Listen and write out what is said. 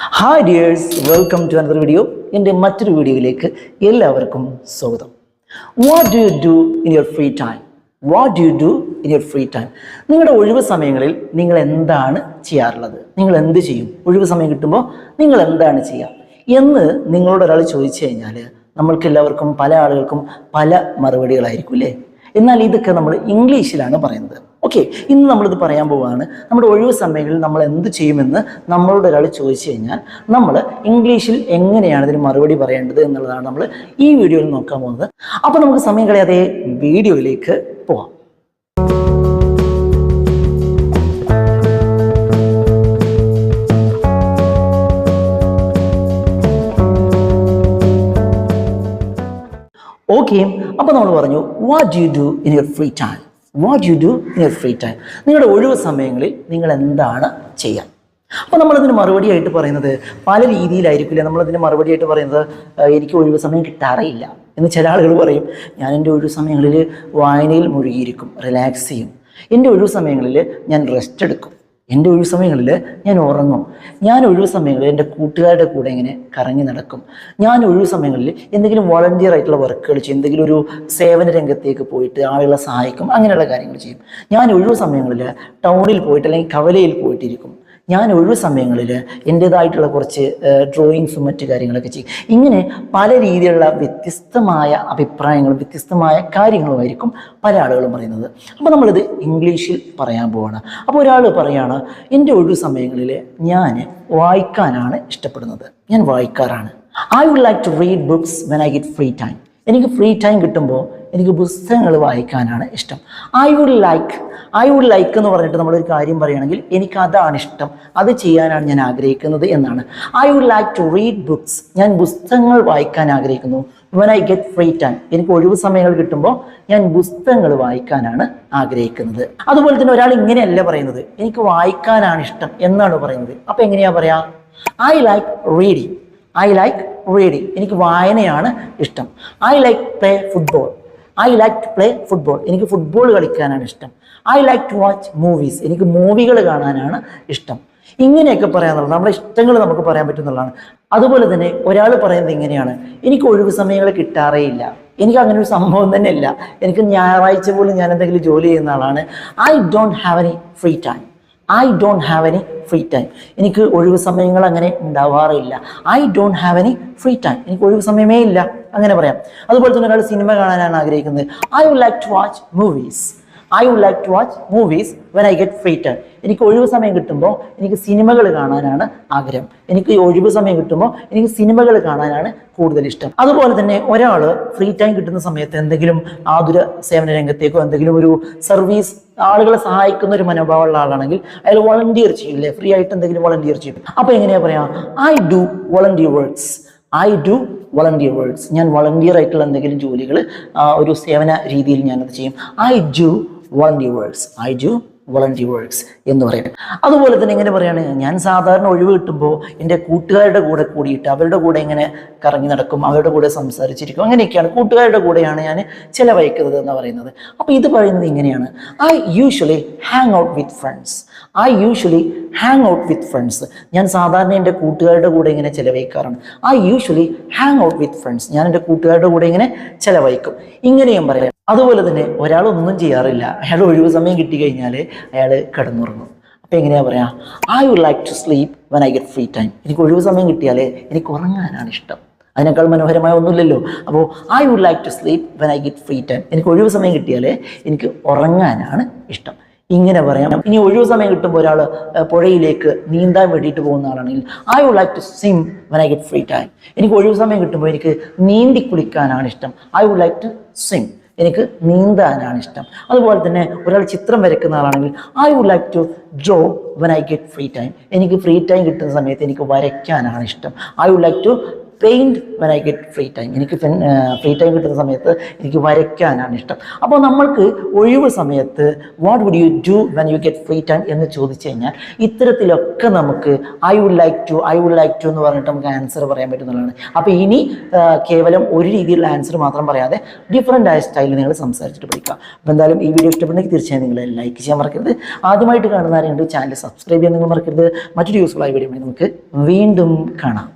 Hi dears welcome to another video എന്റെ മറ്റൊരു വീഡിയോയിലേക്ക് എല്ലാവർക്കും സ്വാഗതം. What do you do in your free time what do you do in your free time നിങ്ങളുടെ ഒഴിവ് സമയങ്ങളിൽ നിങ്ങൾ എന്താണ് ചെയ്യാറുള്ളത്? നിങ്ങൾ എന്ത് ചെയ്യും? ഒഴിവ് സമയം കിട്ടുമ്പോൾ നിങ്ങൾ എന്താണ് ചെയ്യുക? എന്ന് നിങ്ങളോട് ഒരാൾ ചോദിച്ചു കഴിഞ്ഞാൽ നമ്മൾക്ക് എല്ലാവർക്കും പല ആളുകൾക്കും പല മറുപടികളായിരിക്കും അല്ലേ? എന്നാൽ ഇതൊക്കെ നമ്മൾ ഇംഗ്ലീഷിലാണ് പറയുന്നത്. ഓക്കെ ഇന്ന് നമ്മളിത് പറയാൻ പോവുകയാണ് നമ്മുടെ ഒഴിവ് സമയങ്ങളിൽ നമ്മൾ എന്ത് ചെയ്യുമെന്ന് നമ്മളോട് ഒരാൾ ചോദിച്ചു കഴിഞ്ഞാൽ നമ്മൾ ഇംഗ്ലീഷിൽ എങ്ങനെയാണ് ഇതിന് മറുപടി പറയേണ്ടത് എന്നുള്ളതാണ് നമ്മൾ ഈ വീഡിയോയിൽ നോക്കാൻ പോകുന്നത്. അപ്പോൾ നമുക്ക് സമയം കളയാതെ വീഡിയോയിലേക്ക് പോവാം. ഓക്കെ അപ്പോൾ നമ്മൾ പറഞ്ഞു what you do in your free time what you do in free time നിങ്ങളുടെ ഒഴിവ് സമയങ്ങളിൽ നിങ്ങൾ എന്താണ് ചെയ്യാൻ അപ്പോൾ നമ്മളതിന് മറുപടിയായിട്ട് പറയുന്നത് പല രീതിയിലായിരിക്കില്ല നമ്മളതിന് മറുപടിയായിട്ട് പറയുന്നത്? എനിക്ക് ഒഴിവ് സമയം കിട്ടാറില്ല എന്ന് ചില ആളുകൾ പറയും ഞാൻ എന്റെ ഒഴിവ് സമയങ്ങളിൽ വായനയിൽ മുഴുകിയിരിക്കും റിലാക്സ് ചെയ്യും. എന്റെ ഒഴിവ് സമയങ്ങളിൽ ഞാൻ റെസ്റ്റ് എടുക്കും. എന്റെ ഒഴിവ് സമയങ്ങളിൽ ഞാൻ ഉറങ്ങും. ഞാൻ ഒഴിവ് സമയങ്ങളിൽ എന്റെ കൂട്ടുകാരുടെ കൂടെ ഇങ്ങനെ കറങ്ങി നടക്കും. ഞാൻ ഒഴിവ് സമയങ്ങളിൽ എന്തെങ്കിലും വോളണ്ടിയർ ആയിട്ടുള്ള വർക്കുകൾ ചെയ്യും. എന്തെങ്കിലും ഒരു സേവന രംഗത്തേക്ക് പോയിട്ട് ആളുകളെ സഹായിക്കും. അങ്ങനെയുള്ള കാര്യങ്ങൾ ചെയ്യും. ഞാൻ ഒഴിവ് സമയങ്ങളിൽ ടൗണിൽ പോയിട്ട് അല്ലെങ്കിൽ കവലയിൽ പോയിട്ടിരിക്കും. ഞാൻ ഒഴിവ് സമയങ്ങളിൽ എന്റേതായിട്ടുള്ള കുറച്ച് ഡ്രോയിങ്സും മറ്റു കാര്യങ്ങളൊക്കെ ചെയ്യും. ഇങ്ങനെ പല രീതിയിലുള്ള വ്യത്യസ്തമായ അഭിപ്രായങ്ങളും വ്യത്യസ്തമായ കാര്യങ്ങളുമായിരിക്കും പല ആളുകളും പറയുന്നത്. അപ്പോൾ നമ്മളിത് ഇംഗ്ലീഷിൽ പറയാൻ പോവാണ്. അപ്പോൾ ഒരാൾ പറയാണ് എന്റെ ഒഴിവ് സമയങ്ങളിൽ ഞാൻ വായിക്കാനാണ് ഇഷ്ടപ്പെടുന്നത്. ഞാൻ വായിക്കാറാണ്. I would like to read books when I get free time എനിക്ക് ഫ്രീ ടൈം കിട്ടുമ്പോൾ എനിക്ക് പുസ്തകങ്ങൾ വായിക്കാനാണ് ഇഷ്ടം. I would like I would like എന്ന് പറഞ്ഞിട്ട് നമ്മളൊരു കാര്യം പറയുകയാണെങ്കിൽ എനിക്ക് അതാണ് ഇഷ്ടം. അത് ചെയ്യാനാണ് ഞാൻ ആഗ്രഹിക്കുന്നത് എന്നാണ്. I would like to read books ഞാൻ പുസ്തകങ്ങൾ വായിക്കാൻ ആഗ്രഹിക്കുന്നു. When I get free time എനിക്ക് ഒഴിവ് സമയങ്ങൾ കിട്ടുമ്പോൾ ഞാൻ പുസ്തകങ്ങൾ വായിക്കാനാണ് ആഗ്രഹിക്കുന്നത്. അതുപോലെ തന്നെ ഒരാൾ ഇങ്ങനെയല്ല പറയുന്നത്. എനിക്ക് വായിക്കാനാണ് ഇഷ്ടം എന്നാണ് പറയുന്നത്. അപ്പം എങ്ങനെയാ പറയാ? I like reading I like reading എനിക്ക് വായനയാണ് ഇഷ്ടം. I like play football I like to play football എനിക്ക് ഫുട്ബോൾ കളിക്കാനാണ് ഇഷ്ടം. I like to watch movies എനിക്ക് മൂവികൾ കാണാനാണ് ഇഷ്ടം. ഇങ്ങനെയൊക്കെ പറയാന്നുള്ളത് നമ്മുടെ ഇഷ്ടങ്ങൾ നമുക്ക് പറയാൻ പറ്റുന്നുള്ളതാണ്. അതുപോലെ തന്നെ ഒരാൾ പറയുന്നത് ഇങ്ങനെയാണ്. എനിക്ക് ഒഴിവ് സമയങ്ങൾ കിട്ടാറേ ഇല്ല. എനിക്ക് അങ്ങനെ ഒരു സംഭവം തന്നെ ഇല്ല. എനിക്ക് ഞായറാഴ്ച പോലും ഞാൻ എന്തെങ്കിലും ജോലി ചെയ്യുന്ന ആളാണ്. I don't have any free time I don't have any free time എനിക്ക് ഒഴിവ് സമയങ്ങൾ അങ്ങനെ ഉണ്ടാവാറില്ല. I don't have any free time എനിക്ക് ഒഴിവ് സമയമേ ഇല്ല. അങ്ങനെ പറയാം. അതുപോലെ തന്നെ ഒരാൾ സിനിമ കാണാനാണ് ആഗ്രഹിക്കുന്നത്. I would like to watch movies I would like to watch movies when I get free time എനിക്ക് ഒഴിവ് സമയം കിട്ടുമ്പോൾ എനിക്ക് സിനിമകൾ കാണാനാണ് ആഗ്രഹം. എനിക്ക് ഒഴിവ് സമയം കിട്ടുമ്പോൾ എനിക്ക് സിനിമകൾ കാണാനാണ് കൂടുതൽ ഇഷ്ടം. അതുപോലെ തന്നെ ഒരാൾ ഫ്രീ ടൈം കിട്ടുന്ന സമയത്ത് എന്തെങ്കിലും ആതുര സേവന രംഗത്തേക്കോ എന്തെങ്കിലും ഒരു സർവീസ് ആളുകളെ സഹായിക്കുന്ന ഒരു മനോഭാവമുള്ള ആളാണെങ്കിൽ അയാൾ വളണ്ടിയർ ചെയ്യില്ലേ ഫ്രീ ആയിട്ട് എന്തെങ്കിലും വളണ്ടിയർ ചെയ്യും. അപ്പോൾ എങ്ങനെയാ പറയാ? I do volunteer works I do volunteer words ഞാൻ വളണ്ടിയർ ആയിട്ടുള്ള എന്തെങ്കിലും ജോലികൾ ഒരു സേവന രീതിയിൽ ഞാനത് ചെയ്യും. I do volunteer works I do volunteer works എന്ന് പറയുന്നത്. അതുപോലെ തന്നെ ഇങ്ങനെ പറയുകയാണ് ഞാൻ സാധാരണ ഒഴിവ് കിട്ടുമ്പോൾ എന്റെ കൂട്ടുകാരുടെ കൂടെ കൂടിയിട്ട് അവരുടെ കൂടെ ഇങ്ങനെ കറങ്ങി നടക്കും അവരുടെ കൂടെ സംസാരിച്ചിരിക്കും അങ്ങനെയൊക്കെയാണ് കൂട്ടുകാരുടെ കൂടെയാണ് ഞാൻ ചിലവഴിക്കുന്നത് എന്ന് പറയുന്നത്. അപ്പോൾ ഇത് പറയുന്നത് ഇങ്ങനെയാണ്. I usually hang out with friends I usually hang out with friends ഞാൻ സാധാരണ എന്റെ കൂട്ടുകാരുടെ കൂടെ ഇങ്ങനെ ചിലവഴിക്കാറാണ് I usually hang out with friends ഞാൻ എന്റെ കൂട്ടുകാരുടെ കൂടെ ഇങ്ങനെ ചിലവഴിക്കും. ഇങ്ങനെയും പറയാം. അതുപോലെ തന്നെ ഒരാൾ ഒന്നും ചെയ്യാറില്ല. അയാൾ ഒഴിവ് സമയം കിട്ടിക്കഴിഞ്ഞാൽ അയാൾ കിടന്നുറങ്ങും. അപ്പോൾ എങ്ങനെയാ പറയാ? I would like to sleep when I get free time എനിക്ക് ഒഴിവ് സമയം കിട്ടിയാൽ എനിക്ക് ഉറങ്ങാനാണ് ഇഷ്ടം. അതിനേക്കാൾ മനോഹരമായ ഒന്നുമില്ലല്ലോ. അപ്പോൾ I would like to sleep when I get free time എനിക്ക് ഒഴിവ് സമയം കിട്ടിയാൽ എനിക്ക് ഉറങ്ങാനാണ് ഇഷ്ടം. ഇങ്ങനെ പറയാം. ഇനി ഒഴിവ് സമയം കിട്ടുമ്പോൾ ഒരാൾ പുഴയിലേക്ക് നീന്താൻ വേണ്ടിയിട്ട് പോകുന്ന ആളാണെങ്കിൽ I would like to swim when I get free time എനിക്ക് ഒഴിവ് സമയം കിട്ടുമ്പോൾ എനിക്ക് നീന്തി കുളിക്കാനാണ് ഇഷ്ടം. I would like to swim എനിക്ക് നീന്താനാണ് ഇഷ്ടം. അതുപോലെ തന്നെ ഒരാൾ ചിത്രം വരയ്ക്കുന്ന ആളാണെങ്കിൽ I would like to draw when I get free time എനിക്ക് ഫ്രീ ടൈം കിട്ടുന്ന സമയത്ത് എനിക്ക് വരയ്ക്കാനാണ് ഇഷ്ടം. I would like to paint when I get free time എനിക്ക് ഫ്രീ ടൈം കിട്ടുന്ന സമയത്ത് എനിക്ക് വരയ്ക്കാനാണ് ഇഷ്ടം. അപ്പോൾ നമ്മൾക്ക് ഒഴിവ് സമയത്ത് what would you do when you get free time എന്ന് ചോദിച്ചു കഴിഞ്ഞാൽ ഇത്തരത്തിലൊക്കെ നമുക്ക് I would like to I would like to എന്ന് പറഞ്ഞിട്ട് നമുക്ക് ആൻസർ പറയാൻ പറ്റുന്നതാണ്. അപ്പോൾ ഇനി കേവലം ഒരു രീതിയിലുള്ള ആൻസർ മാത്രം പറയാതെ ഡിഫറെന്റ് ആയ സ്റ്റൈലിൽ നിങ്ങൾ സംസാരിച്ചിട്ട് പഠിക്കുക. അപ്പോൾ എന്തായാലും ഈ വീഡിയോ ഇഷ്ടപ്പെട്ടെങ്കിൽ തീർച്ചയായും നിങ്ങൾ ലൈക്ക് ചെയ്യാൻ മറക്കരുത്. ആദ്യമായിട്ട് കാണുന്ന ആരെങ്കിലും ചാനൽ സബ്സ്ക്രൈബ് ചെയ്യാൻ നിങ്ങൾ മറക്കരുത്. മറ്റൊരു യൂസ്ഫുൾ ആയ വീഡിയോ നമുക്ക് വീണ്ടും കാണാം.